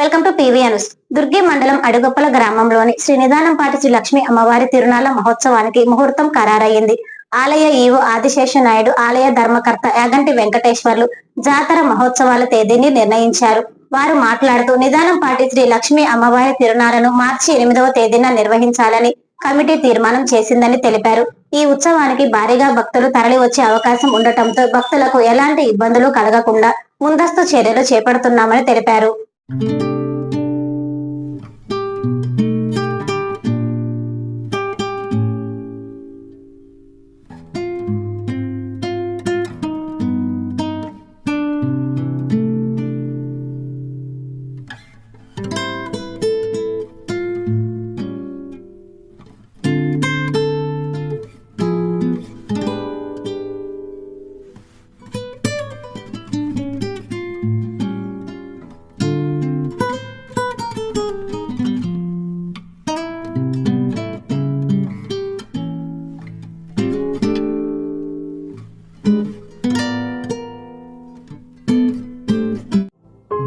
Welcome to PV news. Durgi మండలం అడుగొప్పల గ్రామంలోని శ్రీ నిదానంపాటి శ్రీ లక్ష్మి అమ్మవారి తిరునాల మహోత్సవానికి ముహూర్తం ఖరారయ్యింది. ఆలయ ఈవో ఆదిశేష నాయుడు ఆలయ ధర్మకర్త యాగంటి వెంకటేశ్వర్లు జాతర మహోత్సవాల తేదీని నిర్ణయించారు. వారు మాట్లాడుతూ నిదానం పాటి శ్రీ లక్ష్మీ అమ్మవారి తిరునాలను మార్చి ఎనిమిదవ తేదీన నిర్వహించాలని కమిటీ తీర్మానం చేసిందని తెలిపారు. ఈ ఉత్సవానికి భారీగా భక్తులు తరలి వచ్చే అవకాశం ఉండటంతో భక్తులకు ఎలాంటి ఇబ్బందులు కలగకుండా ముందస్తు చర్యలు చేపడుతున్నామని తెలిపారు. Thank you.